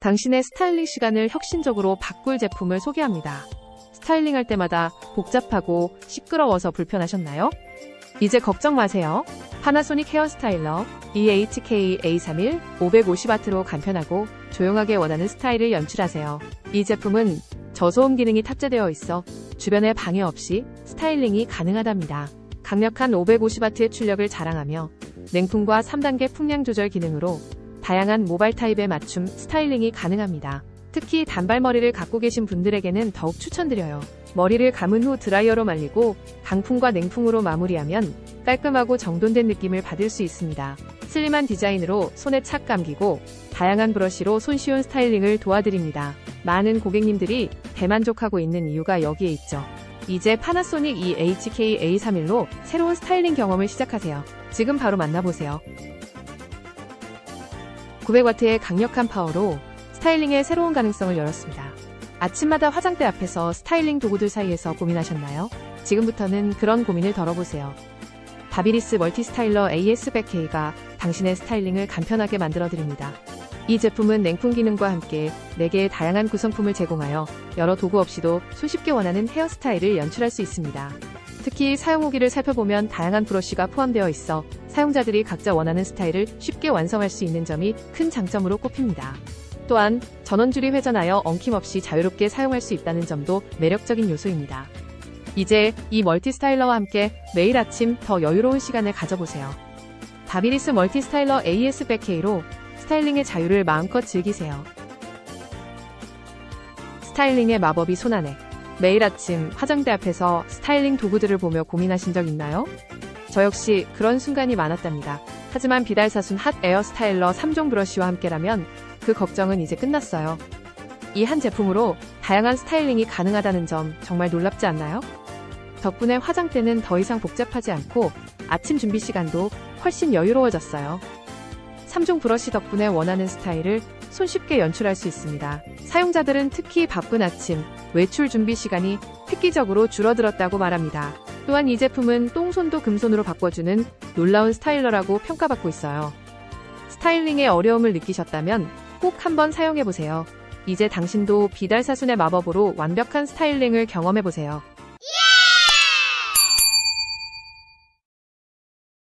당신의 스타일링 시간을 혁신적으로 바꿀 제품을 소개합니다. 스타일링 할 때마다 복잡하고 시끄러워서 불편하셨나요? 이제 걱정 마세요. 파나소닉 헤어 스타일러 E EHK A31 550W로 간편하고 조용하게 원하는 스타일을 연출하세요. 이 제품은 저소음 기능이 탑재되어 있어 주변에 방해 없이 스타일링이 가능하답니다. 강력한 550W의 출력을 자랑하며 냉풍과 3단계 풍량 조절 기능으로 다양한 모발 타입에 맞춤 스타일링이 가능합니다. 특히 단발머리를 갖고 계신 분들에게는 더욱 추천드려요. 머리를 감은 후 드라이어로 말리고 강풍과 냉풍으로 마무리하면 깔끔하고 정돈된 느낌을 받을 수 있습니다. 슬림한 디자인으로 손에 착 감기고 다양한 브러쉬로 손쉬운 스타일링을 도와드립니다. 많은 고객님들이 대만족하고 있는 이유가 여기에 있죠. 이제 파나소닉 EHK A31로 새로운 스타일링 경험을 시작하세요. 지금 바로 만나보세요. 900W의 강력한 파워로 스타일링의 새로운 가능성을 열었습니다. 아침마다 화장대 앞에서 스타일링 도구들 사이에서 고민하셨나요? 지금부터는 그런 고민을 덜어보세요. 바비리스 멀티 스타일러 AS100K가 당신의 스타일링을 간편하게 만들어드립니다. 이 제품은 냉풍 기능과 함께 4개의 다양한 구성품을 제공하여 여러 도구 없이도 손쉽게 원하는 헤어스타일을 연출할 수 있습니다. 특히 사용 후기를 살펴보면 다양한 브러쉬가 포함되어 있어 사용자들이 각자 원하는 스타일을 쉽게 완성할 수 있는 점이 큰 장점으로 꼽힙니다. 또한 전원줄이 회전하여 엉킴없이 자유롭게 사용할 수 있다는 점도 매력적인 요소입니다. 이제 이 멀티 스타일러와 함께 매일 아침 더 여유로운 시간을 가져보세요. 바비리스 멀티 스타일러 AS100K로 스타일링의 자유를 마음껏 즐기세요. 스타일링의 마법이 손안에 매일 아침 화장대 앞에서 스타일링 도구들을 보며 고민하신 적 있나요? 저 역시 그런 순간이 많았답니다. 하지만 비달사순 핫 에어 스타일러 3종 브러쉬와 함께라면 그 걱정은 이제 끝났어요. 이 한 제품으로 다양한 스타일링이 가능하다는 점 정말 놀랍지 않나요? 덕분에 화장대는 더 이상 복잡하지 않고 아침 준비 시간도 훨씬 여유로워졌어요. 3종 브러쉬 덕분에 원하는 스타일을 손쉽게 연출할 수 있습니다. 사용자들은 특히 바쁜 아침, 외출 준비 시간이 획기적으로 줄어들었다고 말합니다. 또한 이 제품은 똥손도 금손으로 바꿔주는 놀라운 스타일러라고 평가받고 있어요. 스타일링에 어려움을 느끼셨다면 꼭 한번 사용해보세요. 이제 당신도 비달사순의 마법으로 완벽한 스타일링을 경험해보세요.